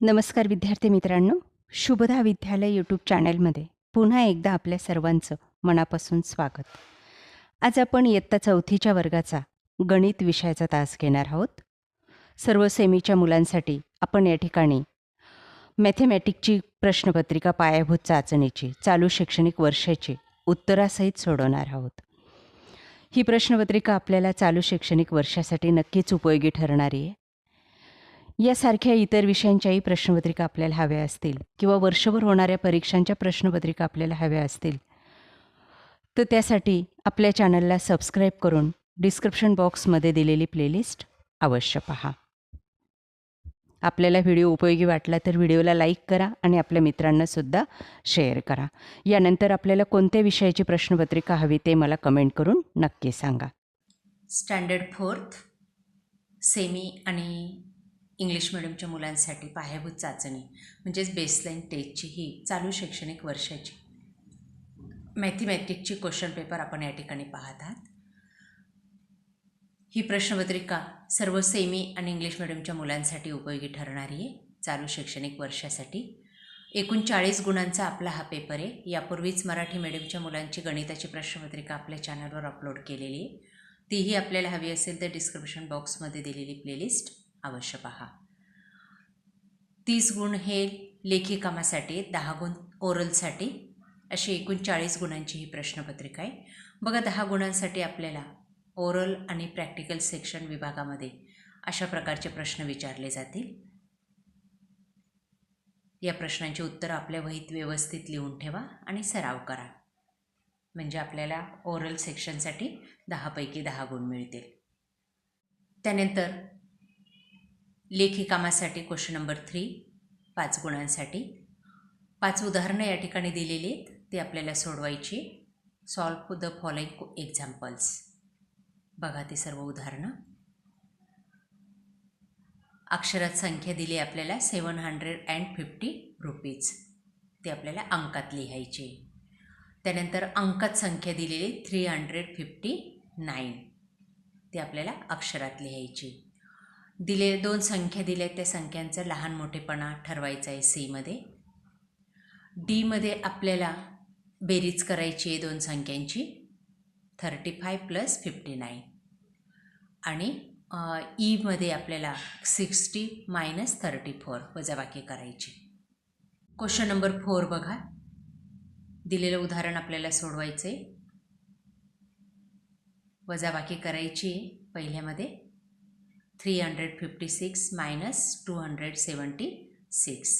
नमस्कार विद्यार्थी मित्रांनो. शुभदा विद्यालय यूट्यूब चॅनलमध्ये पुन्हा एकदा आपल्या सर्वांचं मनापासून स्वागत. आज आपण इयत्ता चौथीच्या वर्गाचा गणित विषयाचा तास घेणार आहोत. सर्व सेमीच्या मुलांसाठी आपण या ठिकाणी मॅथेमॅटिकची प्रश्नपत्रिका पायाभूत चाचणीची चालू शैक्षणिक वर्षाची उत्तरासहित सोडवणार आहोत. ही प्रश्नपत्रिका आपल्याला चालू शैक्षणिक वर्षासाठी नक्कीच उपयोगी ठरणारी आहे. यासारख्या इतर विषयांच्याही प्रश्नपत्रिका आपल्याला हव्या असतील किंवा वर्षभर होणाऱ्या परीक्षांच्या प्रश्नपत्रिका आपल्याला हव्या असतील तर त्यासाठी आपल्या चॅनलला सबस्क्राईब करून डिस्क्रिप्शन बॉक्समध्ये दिलेली प्लेलिस्ट अवश्य पहा. आपल्याला व्हिडिओ उपयोगी वाटला तर व्हिडिओला लाईक करा आणि आपल्या मित्रांनासुद्धा शेअर करा. यानंतर आपल्याला कोणत्या विषयाची प्रश्नपत्रिका हवी ते मला कमेंट करून नक्की सांगा. स्टँडर्ड फोर्थ सेमी आणि इंग्लिश मिडियमच्या मुलांसाठी पायाभूत चाचणी म्हणजेच बेसलाईन टेस्टची ही चालू शैक्षणिक वर्षाची. मॅथमॅटिकची क्वेश्चन पेपर आपण या ठिकाणी पाहत आहात. ही प्रश्नपत्रिका सर्व सेमी आणि इंग्लिश मिडियमच्या मुलांसाठी उपयोगी ठरणारी आहे. चालू शैक्षणिक वर्षासाठी. एकूण चाळीस गुणांचा आपला हा पेपर आहे. यापूर्वीच मराठी मिडियमच्या मुलांची गणिताची प्रश्नपत्रिका आपल्या चॅनलवर अपलोड केलेली आहे. तीही आपल्याला हवी असेल तर डिस्क्रिप्शन बॉक्समध्ये दिलेली प्लेलिस्ट अवश्य पहा तीस गुण हे लेखी कामासाठी दहा गुण ओरलसाठी अशी एकूण चाळीस गुणांची ही प्रश्नपत्रिका आहे. बघा दहा गुणांसाठी आपल्याला ओरल आणि प्रॅक्टिकल सेक्शन विभागामध्ये अशा प्रकारचे प्रश्न विचारले जातील. या प्रश्नांची उत्तरं आपल्या वहीत व्यवस्थित लिहून ठेवा आणि सराव करा. म्हणजे आपल्याला ओरल सेक्शनसाठी दहापैकी दहा गुण मिळतील. त्यानंतर लेखी कामासाठी क्वेश्चन नंबर थ्री पाच गुणांसाठी. पाच उदाहरणं या ठिकाणी दिलेली आहेत. ती आपल्याला सोडवायची. सॉल्व द फॉलोइंग एक्झाम्पल्स बघा ती सर्व उदाहरणं. अक्षरात संख्या दिली आपल्याला seven hundred and fifty rupees ते आपल्याला अंकात लिहायची. त्यानंतर अंकात संख्या दिलेली थ्री हंड्रेड फिफ्टी नाईन ती आपल्याला अक्षरात लिहायची. दिले दोन संख्या दिल्या त्या संख्यांचा. लहान मोठेपणा ठरवायचा आहे सीमध्ये डीमध्ये आपल्याला बेरीज करायची आहे दोन संख्यांची. Thirty five plus fifty nine आणि ईमध्ये e आपल्याला सिक्स्टी मायनस थर्टी फोर वजाबाकी करायची. क्वेश्चन नंबर फोर बघा. दिलेलं उदाहरण आपल्याला सोडवायचं आहे वजाबाकी करायची आहे पहिल्यामध्ये. Three hundred fifty six minus two hundred seventy six.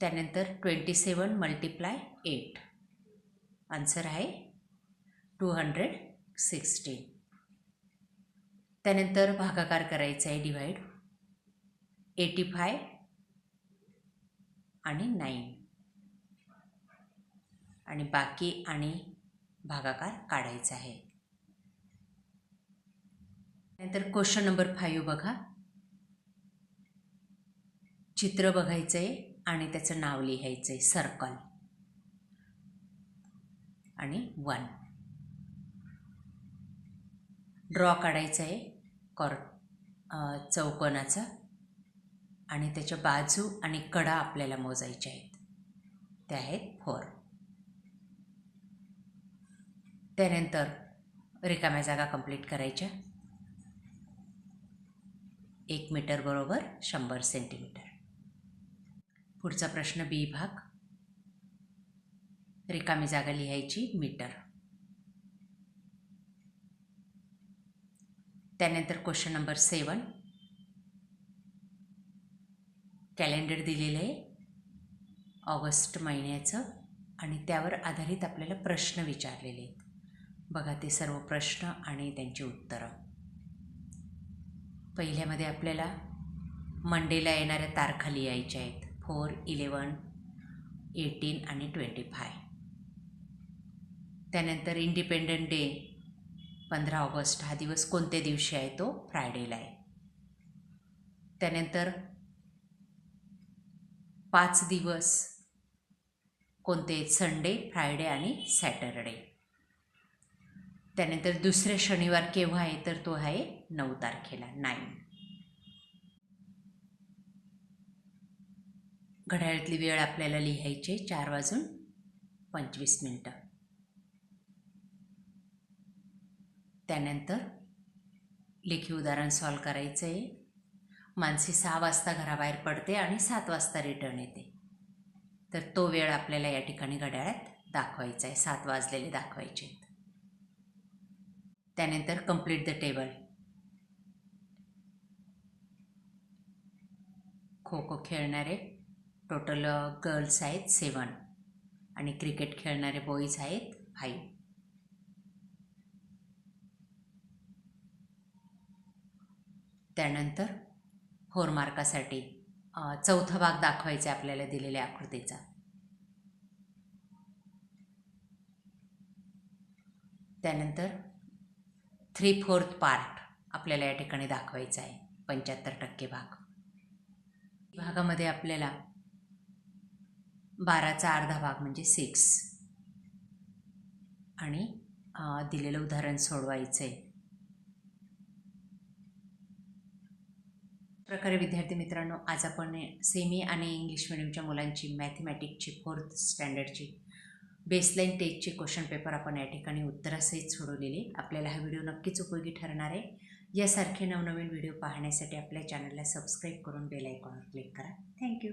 त्यानंतर twenty seven multiply eight. Answer आहे टू हंड्रेड सिक्स्टीन त्यानंतर भागाकार करायचा आहे डिवाईड एटी फाय आणि नाईन. आणि बाकी आणि भागाकार काढायचा आहे. नंतर क्वेश्चन नंबर फाईव्ह बघा. चित्र बघायचं आहे आणि त्याचं नाव लिहायचं आहे सर्कल आणि वन ड्रॉ काढायचं आहे कॉर चौकोनाचा. आणि त्याच्या बाजू आणि कडा आपल्याला मोजायच्या आहेत. त्या आहेत फोर त्यानंतर रिकाम्या जागा कंप्लीट करायच्या. एक मीटर बरोबर शंभर सेंटीमीटर. पुढचा प्रश्न बी भाग. रिकामी जागा लिहायची मीटर. त्यानंतर क्वेश्चन नंबर सेवन कॅलेंडर दिलेलं आहे. ऑगस्ट महिन्याचं आणि त्यावर आधारित आपल्याला प्रश्न विचारलेले आहेत. बघा ते सर्व प्रश्न आणि त्यांची उत्तरं. पहिल्यामध्ये आपल्याला मंडेला येणाऱ्या तारखा लिहायच्या आहेत. फोर इलेवन एटीन आणि ट्वेंटी फाय. त्यानंतर इंडिपेंडंट डे पंधरा ऑगस्ट हा दिवस कोणत्या दिवशी आहे? तो फ्रायडेला आहे. त्यानंतर पाच दिवस कोणते संडे फ्रायडे आणि सॅटरडे. त्यानंतर दुसरे शनिवार केव्हा आहे तर तो आहे नऊ तारखेला नाईन. घड्याळातली वेळ आपल्याला लिहायची आहे चार वाजून पंचवीस मिनटं. त्यानंतर लेखी उदाहरण सॉल्व करायचं आहे. मानसी सहा वाजता घराबाहेर पडते आणि सात वाजता रिटर्न येते. तर तो वेळ आपल्याला या ठिकाणी घड्याळात दाखवायचा आहे सात वाजलेले दाखवायचे आहेत. त्यानंतर complete the table kho kho खेळणारे टोटल गर्ल्स आहेत सेवन आणि क्रिकेट खेळणारे बॉईज आहेत फाईव्ह त्यानंतर फोर मार्कासाठी चौथा भाग दाखवायचा आहे आपल्याला दिलेल्या आकृतीचा. त्यानंतर थ्री फोर्थ पार्ट आपल्याला या ठिकाणी दाखवायचा आहे. पंच्याहत्तर टक्के भाग. भागामध्ये आपल्याला बाराचा अर्धा भाग म्हणजे सिक्स. आणि दिलेलं उदाहरण सोडवायचं आहे प्रकारे विद्यार्थी मित्रांनो आज आपण सेमी आणि इंग्लिश मिडियमच्या मुलांची मॅथमॅटिकची फोर्थ स्टँडर्डची बेसलाईन टेकचे क्वेश्चन पेपर आपण या ठिकाणी उत्तरासहित सोडवलेले. आपल्याला हा व्हिडिओ नक्कीच उपयोगी ठरणार आहे. यासारखे नवनवीन व्हिडिओ पाहण्यासाठी आपल्या चॅनलला सबस्क्राईब करून बेल आयकॉनवर क्लिक करा. थँक्यू